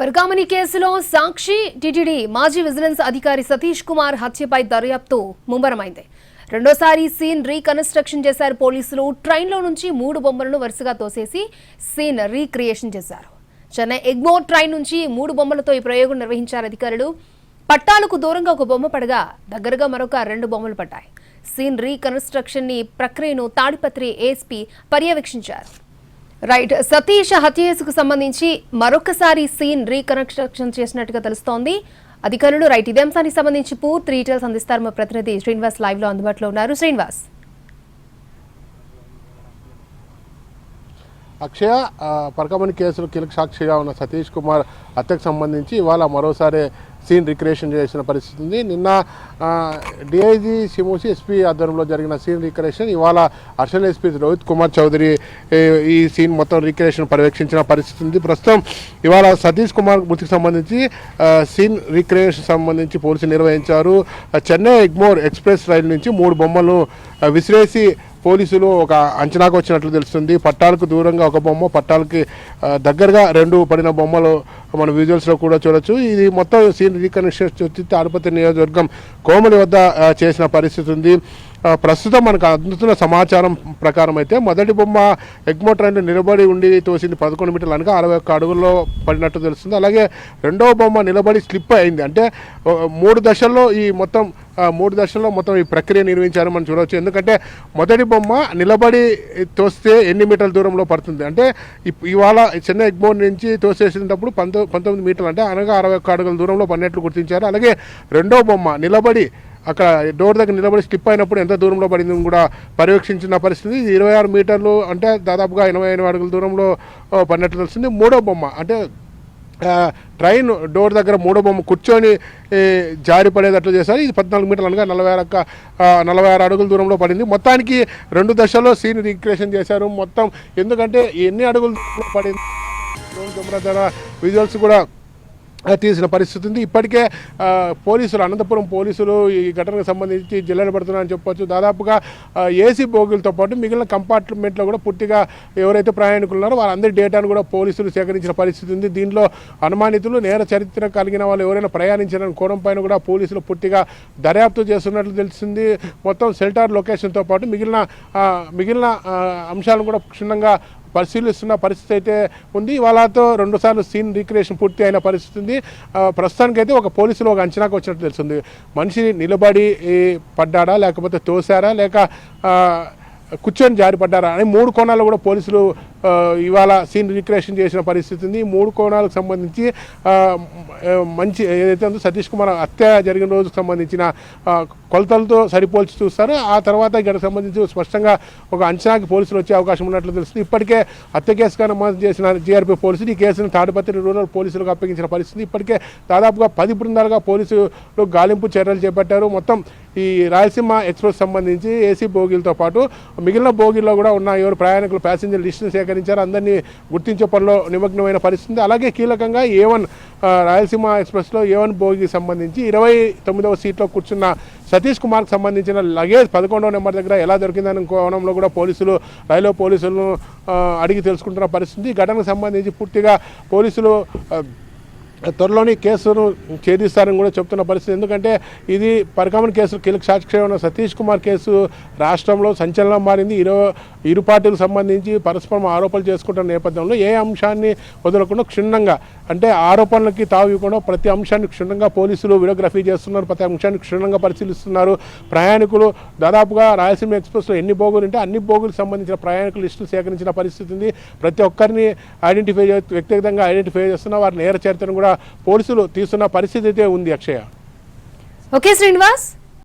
పర్గామణి కేసులో సాక్షి టిటిడి మాజీ విజిలెన్స్ అధికారి సతీష్ కుమార్ హత్యపై దర్యాప్తు ముమ్మరమైంది. రెండోసారి సీన్ రీకన్స్ట్రక్షన్ చేశారు పోలీసులు. ట్రైన్లో నుంచి మూడు బొమ్మలను వరుసగా తోసేసి సీన్ రీక్రియేషన్ చేశారు. చెన్నై ఎగ్మోర్ ట్రైన్ నుంచి మూడు బొమ్మలతో ఈ ప్రయోగం నిర్వహించారు అధికారులు. పట్టాలకు దూరంగా ఒక బొమ్మ పడగా దగ్గరగా మరొక రెండు బొమ్మలు పడ్డాయి. సీన్ రీకన్స్ట్రక్షన్ని ప్రక్రియను తాడిపత్రి ఏఎస్పీ పర్యవేక్షించారు. రైట్. సతీష్ హత్య కేసుకు సంబంధించి మరొకసారి సీన్ రీకన్స్ట్రక్షన్ చేసినట్టుగా తెలుస్తోంది. అధికారులు రైట్ ఇదే అంశానికి సంబంధించి పూర్తి డీటెయిల్స్ అందిస్తారు మా ప్రతినిధి శ్రీనివాస్ లైవ్లో అందుబాటులో ఉన్నారు. శ్రీనివాస్. అక్షయ పరకమణి కేసులో కీలక సాక్షిగా ఉన్న సతీష్ కుమార్ హత్యకు సంబంధించి ఇవాళ మరోసారి సీన్ రిక్రియేషన్ చేసిన పరిస్థితి ఉంది. నిన్న డిఐజీ సిమోసి ఎస్పీ ఆధ్వర్యంలో జరిగిన సీన్ రిక్రియేషన్ ఇవాళ అర్షల్ ఎస్పీ రోహిత్ కుమార్ చౌదరి ఈ సీన్ మొత్తం రిక్రియేషన్ పర్యవేక్షించిన పరిస్థితి ఉంది. ప్రస్తుతం ఇవాళ సతీష్ కుమార్ మృతికి సంబంధించి సీన్ రిక్రియేషన్ సంబంధించి పోలీసులు నిర్వహించారు. చెన్నై ఎగ్మోర్ ఎక్స్ప్రెస్ రైలు నుంచి మూడు బొమ్మలను విసిరేసి పోలీసులు ఒక అంచనాకు వచ్చినట్లు తెలుస్తుంది. పట్టాలకు దూరంగా ఒక బొమ్మ పట్టాలకి దగ్గరగా రెండు పడిన బొమ్మలు మన విజువల్స్లో కూడా చూడొచ్చు. ఇది మొత్తం సీన్ రీకనెక్షన్ వచ్చి నియోజకవర్గం కోమలి వద్ద చేసిన పరిస్థితి ఉంది. ప్రస్తుతం మనకు అందుతున్న సమాచారం ప్రకారం అయితే మొదటి బొమ్మ ఎగ్మో ట్రెండ్ నిలబడి ఉండి తోసింది పదకొండు మీటర్లు అనగా అరవై ఒక్క అడుగుల్లో పడినట్టు తెలుస్తుంది. అలాగే రెండవ బొమ్మ నిలబడి స్లిప్ అయింది. అంటే మూడు దశల్లో ఈ మొత్తం మూడు దశల్లో మొత్తం ఈ ప్రక్రియ నిర్వహించారని మనం చూడవచ్చు. ఎందుకంటే మొదటి బొమ్మ నిలబడి తోస్తే ఎన్ని మీటర్ల దూరంలో పడుతుంది? అంటే ఇప్- ఇవాళ చెన్నై ఎగ్మోర్ నుంచి తోసేసినప్పుడు పంతొ పంతొమ్మిది మీటర్లు. అంటే అనగా అరవై ఒక్క అడుగుల దూరంలో పడినట్లు గుర్తించారు. అలాగే రెండో బొమ్మ నిలబడి అక్కడ డోర్ దగ్గర నిలబడి స్లిప్ అయినప్పుడు ఎంత దూరంలో పడింది కూడా పర్యవేక్షించిన పరిస్థితి. ఇరవై ఆరు మీటర్లు అంటే దాదాపుగా ఎనభై ఎనిమిది అడుగుల దూరంలో పడినట్లు తెలిసింది మూడో బొమ్మ అంటే ట్రైన్ డోర్ దగ్గర మూడో బొమ్మ కూర్చొని ఏ, జారి పడేటట్లు చేశారు. ఇది పద్నాలుగు మీటర్లు అనగా నలభై ఆరు అక్క నలభై ఆరు అడుగుల దూరంలో పడింది. మొత్తానికి రెండు దశల్లో సీన్ రీక్రియేషన్ చేశారు మొత్తం. ఎందుకంటే ఎన్ని అడుగులు దూరంలో పడింది? డ్రోన్ కెమెరా ద్వారా విజువల్స్ కూడా తీసిన పరిస్థితి ఉంది. ఇప్పటికే పోలీసులు అనంతపురం పోలీసులు ఈ ఘటనకు సంబంధించి జిల్లాలు పడుతున్నారని చెప్పొచ్చు. దాదాపుగా ఏసీ బోగులతో పాటు మిగిలిన కంపార్ట్మెంట్లో కూడా పూర్తిగా ఎవరైతే ప్రయాణికులు ఉన్నారో వారందరి డేటాను కూడా పోలీసులు సేకరించిన పరిస్థితి ఉంది. దీనిలో అనుమానితులు నేర చరిత్ర కలిగిన వాళ్ళు ఎవరైనా ప్రయాణించిన కోణం పైన కూడా పోలీసులు పూర్తిగా దర్యాప్తు చేస్తున్నట్లు తెలిసింది మొత్తం సెల్టార్ లొకేషన్తో పాటు మిగిలిన మిగిలిన అంశాలను కూడా క్షుణ్ణంగా పరిశీలిస్తున్న పరిస్థితి అయితే ఉంది. వాళ్ళతో రెండుసార్లు సీన్ రీక్రియేషన్ పూర్తి అయిన పరిస్థితి ఉంది. ప్రస్తుతానికైతే ఒక పోలీసులు ఒక అంచనాకు వచ్చినట్టు తెలుస్తుంది. మనిషి నిలబడి పడ్డాడా లేకపోతే తోసారా లేక కూర్చొని జారిపడ్డారా అని మూడు కోణాలు కూడా పోలీసులు ఇవాళ సీన్ రిక్రియేషన్ చేసిన పరిస్థితి ఉంది మూడు కోణాలకు సంబంధించి మంచి ఏదైతే ఉందో సతీష్ కుమార్ హత్య జరిగిన రోజుకు సంబంధించిన కొలతలతో సరిపోల్చి చూస్తారు. ఆ తర్వాత ఇక్కడ సంబంధించి స్పష్టంగా ఒక అంచనాకి పోలీసులు వచ్చే అవకాశం ఉన్నట్లు తెలుస్తుంది. ఇప్పటికే హత్య కేసుగా నమోదు చేసిన జీఆర్పీ పోలీసులు ఈ కేసును తాడిపత్రి రూరల్ పోలీసులకు అప్పగించిన పరిస్థితి ఇప్పటికే దాదాపుగా పది బృందాలుగా పోలీసులు గాలింపు చర్యలు చేపట్టారు. మొత్తం ఈ రాయలసీమ ఎక్స్ప్రెస్ సంబంధించి ఏసీ బోగీలతో పాటు మిగిలిన బోగీల్లో కూడా ఉన్న ఎవరు ప్రయాణికులు ప్యాసింజర్ లిస్టును సేకరించారు అందరినీ గుర్తించే పనిలో నిమగ్నమైన పరిస్థితి. అలాగే కీలకంగా ఏ వన్ రాయలసీమ ఎక్స్ప్రెస్లో ఏ వన్ సంబంధించి ఇరవై తొమ్మిదవ సీట్లో కూర్చున్న సతీష్ కుమార్కి సంబంధించిన లగేజ్ పదకొండవ నెంబర్ దగ్గర ఎలా దొరికిందనే కోణంలో కూడా పోలీసులు రైల్వే పోలీసులను అడిగి తెలుసుకుంటున్న పరిస్థితి. ఘటనకు సంబంధించి పూర్తిగా పోలీసులు త్వరలోని కేసును ఛేదిస్తారని కూడా చెప్తున్న పరిస్థితి. ఎందుకంటే ఇది పరికమన్ కేసు కీలక సాక్షి ఉన్న సతీష్ కుమార్ కేసు రాష్ట్రంలో సంచలనం మారింది. ఇరు ఇరు పార్టీలకు సంబంధించి పరస్పరం ఆరోపణలు చేసుకుంటున్న నేపథ్యంలో ఏ అంశాన్ని వదలకుండా క్షుణ్ణంగా అంటే ఆరోపణలకి తావు ఇవ్వకుండా ప్రతి అంశాన్ని క్షుణ్ణంగా పోలీసులు వీడియోగ్రఫీ చేస్తున్నారు ప్రతి అంశాన్ని క్షుణ్ణంగా పరిశీలిస్తున్నారు. ప్రయాణికులు దాదాపుగా రాయలసీమ ఎక్స్ప్రెస్లో ఎన్ని బోగులు ఉంటే అన్ని బోగులకు సంబంధించిన ప్రయాణికుల లిస్టులు సేకరించిన పరిస్థితి ఉంది. ప్రతి ఒక్కరిని ఐడెంటిఫై వ్యక్తిగతంగా ఐడెంటిఫై చేస్తున్న వారి నేర చరిత్రను కూడా పోలీసులు తీస్తున్న పరిస్థితి అయితే ఉంది అక్షయ. ఓకే శ్రీనివాస్.